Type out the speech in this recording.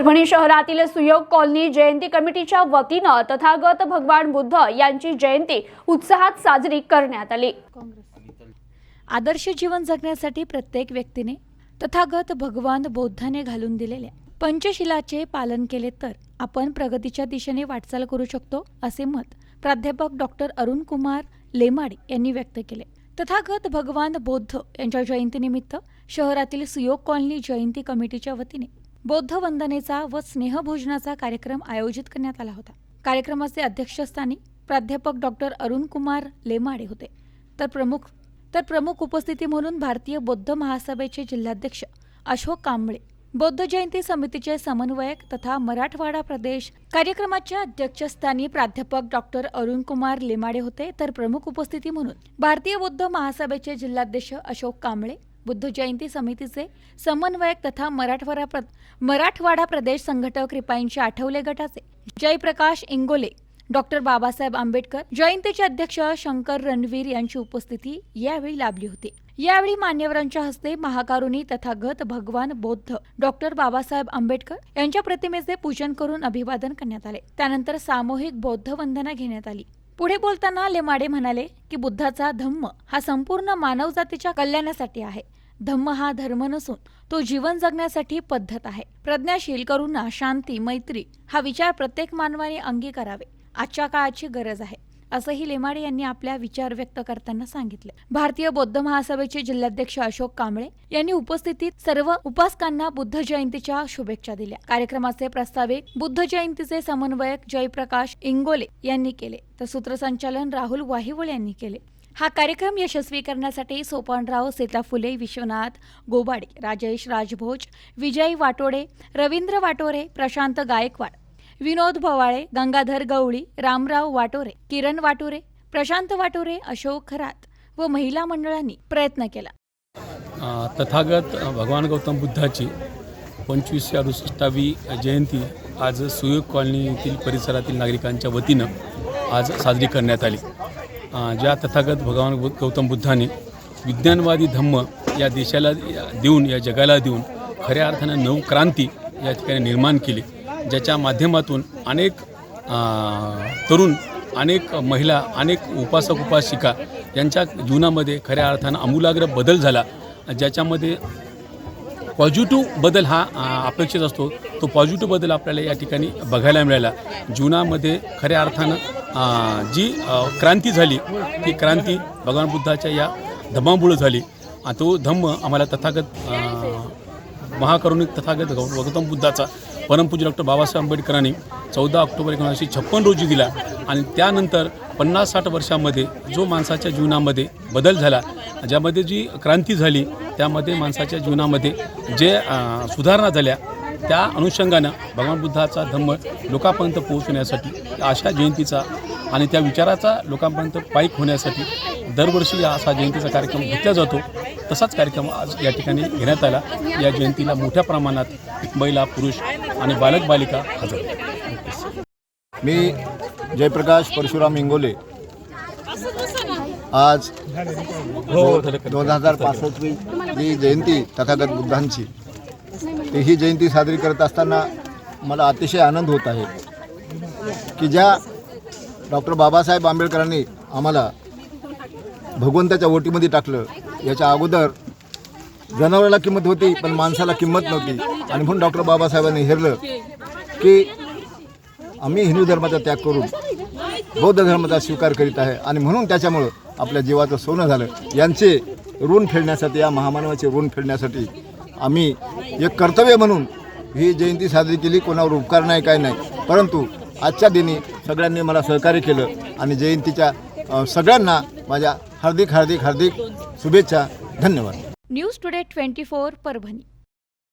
परभणी शहरातील सुयोग कॉलनी जयंती कमिटीच्या वतीनं तथागत भगवान बुद्ध यांची जयंती उत्साहात साजरी करण्यात आली. आदर्श जीवन जगण्यासाठी प्रत्येक व्यक्तीने तथागत भगवान बौद्धाने घालून दिलेल्या पंचशिलाचे पालन केले तर आपण प्रगतीच्या दिशेने वाटचाल करू शकतो असे मत प्राध्यापक डॉक्टर अरुण कुमार लेमाडे यांनी व्यक्त केले. तथागत भगवान बौद्ध यांच्या जयंतीनिमित्त शहरातील सुयोग कॉलनी जयंती कमिटीच्या वतीने बौद्ध वंदनेचा व स्नेहभोजनाचा कार्यक्रम आयोजित करण्यात आला होता. कार्यक्रमाचे अध्यक्षस्थानी प्राध्यापक डॉक्टर अरुण कुमार लेमाडे होते. तर प्रमुख तर प्रमुख उपस्थिती म्हणून भारतीय बौद्ध महासभेचे जिल्हाध्यक्ष अशोक कांबळे बौद्ध जयंती समितीचे समन्वयक तथा मराठवाडा प्रदेश कार्यक्रमाच्या अध्यक्षस्थानी प्राध्यापक डॉक्टर अरुण कुमार लेमाडे होते. तर प्रमुख उपस्थिती म्हणून भारतीय बौद्ध महासभेचे जिल्हाध्यक्ष अशोक कांबळे बुद्ध जयंती समितीचे समन्वयक तथा मराठवाडा प्र मराठवाडा प्रदेश संघटक रिपाईंचे आठवले गटाचे जयप्रकाश इंगोले डॉक्टर बाबासाहेब आंबेडकर जयंतीचे अध्यक्ष शंकर रणवीर यांची उपस्थिती यावेळी लाभली होती. यावेळी मान्यवरांच्या हस्ते महाकारुणी तथागत भगवान बौद्ध डॉक्टर बाबासाहेब आंबेडकर यांच्या प्रतिमेचे पूजन करून अभिवादन करण्यात आले. त्यानंतर सामूहिक बौद्ध वंदना घेण्यात आली. पुढे बोलताना लेमाडे म्हणाले की बुद्धाचा धम्म हा संपूर्ण मानवजातीच्या कल्याणासाठी आहे. धम्म हा धर्म नसून तो जीवन जगण्यासाठी पद्धत आहे. प्रज्ञाशील करुणा शांती मैत्री हा विचार प्रत्येक मानवाने अंगी करावे आजच्या काळाची गरज आहे असंही लेमाडे यांनी आपल्या विचार व्यक्त करताना सांगितले. भारतीय बौद्ध महासभेचे जिल्हाध्यक्ष अशोक कांबळे यांनी उपस्थितीत सर्व उपासकांना बुद्ध जयंतीच्या शुभेच्छा दिल्या. कार्यक्रमाचे प्रस्ताविक बुद्ध जयंतीचे समन्वयक जयप्रकाश इंगोले यांनी केले. तर सूत्रसंचालन राहुल वाहिवळ यांनी केले. हा कार्यक्रम यशस्वी करण्यासाठी सोपानराव सीताफुले विश्वनाथ गोबाडे राजेश राजभोज विजय वाटोडे रवींद्र वाटोरे प्रशांत गायकवाड विनोद भवाळे गंगाधर गवळी रामराव वाटोरे किरण वाटोरे प्रशांत वाटोरे अशोक खरात व महिला मंडळांनी प्रयत्न केला. तथागत भगवान गौतम बुद्धाची पंचवीसशे अडुसष्टावी जयंती आज सुयोग कॉलनी येथील परिसरातील नागरिकांच्या वतीनं आज साजरी करण्यात आली. ज्या तथागत भगवान गौतम बुद्धाने विज्ञानवादी धम्म या देशाला देऊन या जगाला देऊन खऱ्या अर्थानं नवक्रांती या ठिकाणी निर्माण केली ज्याच्या माध्यमातून अनेक तरुण अनेक महिला अनेक उपासक उपासिका यांच्या जीवनामध्ये खऱ्या अर्थानं आमूलाग्र बदल झाला. ज्याच्यामध्ये पॉझिटिव्ह बदल हा अपेक्षित असतो. तो पॉझिटिव्ह बदल आपल्याला या ठिकाणी बघायला मिळाला. जीवनामध्ये खऱ्या अर्थानं जी क्रांती झाली ती क्रांती भगवान बुद्धाच्या या धम्मामुळं झाली. तो धम्म आम्हाला तथागत महाकरुणिक तथागत गौतम बुद्धाचा परमपूज्य डॉक्टर बाबासाहेब आंबेडकरांनी चौदा ऑक्टोबर एकोणीसशे छप्पन रोजी दिला. आणि त्यानंतर पन्नास साठ वर्षामध्ये जो माणसाच्या जीवनामध्ये बदल झाला ज्यामध्ये जी क्रांती झाली त्यामध्ये माणसाच्या जीवनामध्ये जे सुधारणा झाल्या त्या अनुषंगानं भगवान बुद्धाचा धम्म लोकांपर्यंत पोहोचवण्यासाठी अशा जयंतीचा आणि त्या विचाराचा लोकांपर्यंत पाईक होण्यासाठी दरवर्षी हा असा जयंतीचा कार्यक्रम घेतला जातो. तसाच कार्यक्रम आज या ठिकाणी घेण्यात आला. या जयंतीला मोठ्या प्रमाणात महिला पुरुष आणि बालक बालिका हजर. मी जयप्रकाश परशुराम इंगोले. आज दोन हजार पासष्टवी जी जयंती तथागत बुद्धांची ते ही जयंती साजरी करत असताना मला अतिशय आनंद होत आहे की ज्या डॉक्टर बाबासाहेब आंबेडकरांनी आम्हाला भगवंताच्या ओटीमध्ये टाकलं याच्या अगोदर जनावराला किंमत होती पण माणसाला किंमत नव्हती. आणि म्हणून डॉक्टर बाबासाहेबांनी हेरलं की आम्ही हिंदू धर्माचा त्याग करून बौद्ध धर्माचा स्वीकार करीत आहे. आणि म्हणून त्याच्यामुळं आपल्या जीवाचं सोनं झालं. यांचे ऋण फेडण्यासाठी या महामानवाचे ऋण फेडण्यासाठी आम्ही एक कर्तव्य म्हणून ही जयंती साजरी केली कोणावर उपकार नाही काय नाही. परंतु आजच्या दिनी सगळ्यांनी मला सहकार्य केलं आणि जयंतीच्या सगळ्यांना माझ्या हार्दिक हार्दिक हार्दिक शुभेच्छा. धन्यवाद. News today twenty four Parbhani.